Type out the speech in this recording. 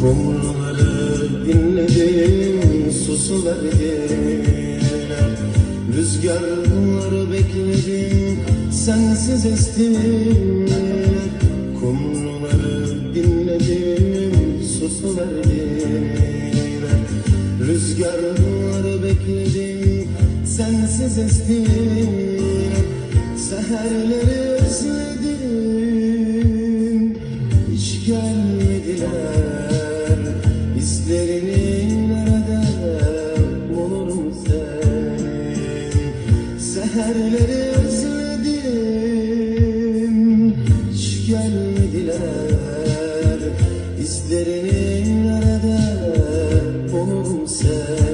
Kumruları dinledim susu verdiler Rüzgarları bekledim sensiz estiler Kumruları dinledim susu verdiler Rüzgarları bekledim sensiz estiler Seherleri özledim Seherleri özledim Hiç gelmediler. İzlerini nerede Olurum sen